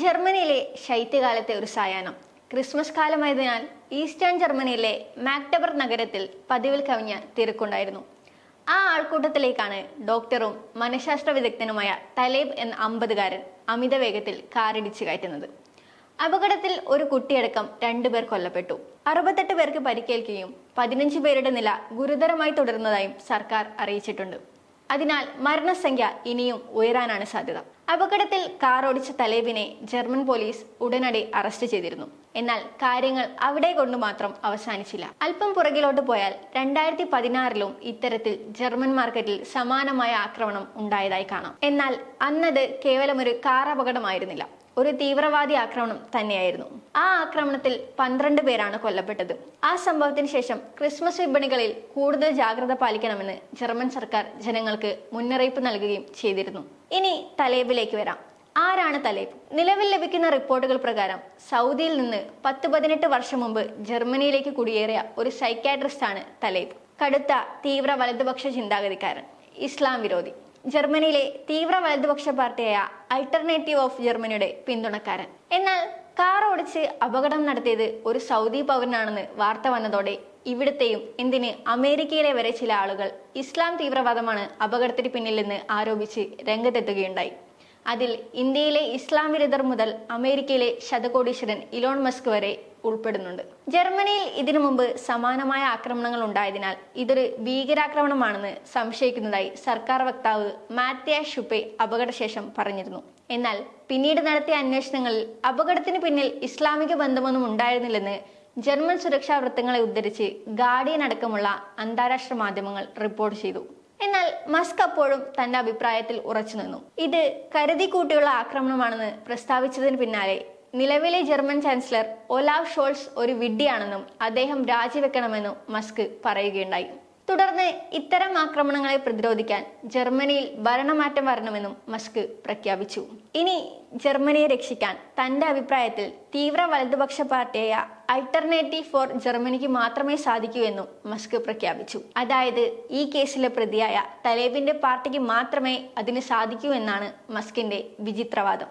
ജർമ്മനിയിലെ ശൈത്യകാലത്തെ ഒരു സായാഹ്നം. Christmas കാലമായതിനാൽ eastern ജർമ്മനിയിലെ മാക്ടബർ നഗരത്തിൽ പതിവിൽ കവിഞ്ഞ തിരക്കുണ്ടായിരുന്നു. ആ ആൾക്കൂട്ടത്തിലേക്കാണ് ഡോക്ടറും മനഃശാസ്ത്ര വിദഗ്ധനുമായ തലേബ് എന്ന അമ്പതുകാരൻ അമിത വേഗത്തിൽ കാറിടിച്ച് കയറ്റുന്നത്. അപകടത്തിൽ ഒരു കുട്ടിയടക്കം രണ്ടുപേർ കൊല്ലപ്പെട്ടു. അറുപത്തെട്ട് പേർക്ക് പരിക്കേൽക്കുകയും പതിനഞ്ച് പേരുടെ നില ഗുരുതരമായി തുടരുന്നതായും സർക്കാർ അറിയിച്ചിട്ടുണ്ട്. അതിനാൽ മരണസംഖ്യ ഇനിയും ഉയരാനാണ് സാധ്യത. അപകടത്തിൽ കാർ ഓടിച്ച തലേബിനെ ജർമ്മൻ പോലീസ് ഉടനടി അറസ്റ്റ് ചെയ്തിരുന്നു. എന്നാൽ കാര്യങ്ങൾ അവിടെ കൊണ്ട് മാത്രം അവസാനിച്ചില്ല. അല്പം പുറകിലോട്ട് പോയാൽ രണ്ടായിരത്തി പതിനാറിലും ഇത്തരത്തിൽ ജർമ്മൻ മാർക്കറ്റിൽ സമാനമായ ആക്രമണം ഉണ്ടായതായി കാണാം. എന്നാൽ അന്നത് കേവലം ഒരു കാർ അപകടമായിരുന്നില്ല. ഒരു തീവ്രവാദി ആക്രമണം തന്നെയായിരുന്നു. ആ ആക്രമണത്തിൽ പന്ത്രണ്ട് പേരാണ് കൊല്ലപ്പെട്ടത്. ആ സംഭവത്തിന് ശേഷം ക്രിസ്മസ് വിപണികളിൽ കൂടുതൽ ജാഗ്രത പാലിക്കണമെന്ന് ജർമ്മൻ സർക്കാർ ജനങ്ങൾക്ക് മുന്നറിയിപ്പ് നൽകുകയും ചെയ്തിരുന്നു. ഇനി തലേബിലേക്ക് വരാം. ആരാണ് തലേബ്? നിലവിൽ ലഭിക്കുന്ന റിപ്പോർട്ടുകൾ പ്രകാരം സൗദിയിൽ നിന്ന് പത്ത് പതിനെട്ട് വർഷം മുമ്പ് ജർമ്മനിയിലേക്ക് കുടിയേറിയ ഒരു സൈക്കാട്രിസ്റ്റ് ആണ് തലേബ്. കടുത്ത തീവ്ര വലതുപക്ഷ ചിന്താഗതിക്കാരൻ. ഇസ്ലാം വിരോധി. ജർമ്മനിയിലെ തീവ്ര വലതുപക്ഷ പാർട്ടിയായ അൾട്ടർനേറ്റീവ് ഓഫ് ജർമ്മനിയുടെ പിന്തുണക്കാരൻ. എന്നാൽ കാർ ഓടിച്ച് അപകടം നടത്തിയത് ഒരു സൗദി പൗരനാണെന്ന് വാർത്ത വന്നതോടെ ഇവിടുത്തെയും എന്തിന് അമേരിക്കയിലെ വരെ ചില ആളുകൾ ഇസ്ലാം തീവ്രവാദമാണ് അപകടത്തിന് പിന്നിലെന്ന് ആരോപിച്ച് രംഗത്തെത്തുകയുണ്ടായി. അതിൽ ഇന്ത്യയിലെ ഇസ്ലാം വിരുദ്ധർ മുതൽ അമേരിക്കയിലെ ശതകോടീശ്വരൻ ഇലോൺ മസ്ക് വരെ ഉൾപ്പെടുന്നുണ്ട്. ജർമ്മനിയിൽ ഇതിനു മുമ്പ് സമാനമായ ആക്രമണങ്ങൾ ഉണ്ടായതിനാൽ ഇതൊരു ഭീകരാക്രമണമാണെന്ന് സംശയിക്കുന്നതായി സർക്കാർ വക്താവ് മാത്യ ഷുപ്പെ അപകടശേഷം പറഞ്ഞിരുന്നു. എന്നാൽ പിന്നീട് നടത്തിയ അന്വേഷണങ്ങളിൽ അപകടത്തിന് പിന്നിൽ ഇസ്ലാമിക ബന്ധമൊന്നും ഉണ്ടായിരുന്നില്ലെന്ന് ജർമ്മൻ സുരക്ഷാ വൃത്തങ്ങളെ ഉദ്ധരിച്ച് ഗാർഡിയൻ അടക്കമുള്ള അന്താരാഷ്ട്ര മാധ്യമങ്ങൾ റിപ്പോർട്ട് ചെയ്തു. എന്നാൽ മസ്ക് അപ്പോഴും തന്റെ അഭിപ്രായത്തിൽ ഉറച്ചു നിന്നു. ഇത് കരുതി കൂട്ടിയുള്ള ആക്രമണമാണെന്ന് പ്രസ്താവിച്ചതിന് പിന്നാലെ നിലവിലെ ജർമ്മൻ ചാൻസലർ ഒലാവ് ഷോൾസ് ഒരു വിഡ്ഢിയാണെന്നും അദ്ദേഹം രാജിവെക്കണമെന്നും മസ്ക് പറയുകയുണ്ടായി. തുടർന്ന് ഇത്തരം ആക്രമണങ്ങളെ പ്രതിരോധിക്കാൻ ജർമ്മനിയിൽ ഭരണമാറ്റം വരണമെന്നും മസ്ക് പ്രഖ്യാപിച്ചു. ഇനി ജർമ്മനിയെ രക്ഷിക്കാൻ തന്റെ അഭിപ്രായത്തിൽ തീവ്ര വലതുപക്ഷ പാർട്ടിയായ അൾട്ടർനേറ്റീവ് ഫോർ ജർമ്മനിക്ക് മാത്രമേ സാധിക്കൂ എന്നും മസ്ക് പ്രഖ്യാപിച്ചു. അതായത് ഈ കേസിലെ പ്രതിയായ തലേബിന്റെ പാർട്ടിക്ക് മാത്രമേ അതിന് സാധിക്കൂ എന്നാണ് മസ്കിന്റെ വിചിത്രവാദം.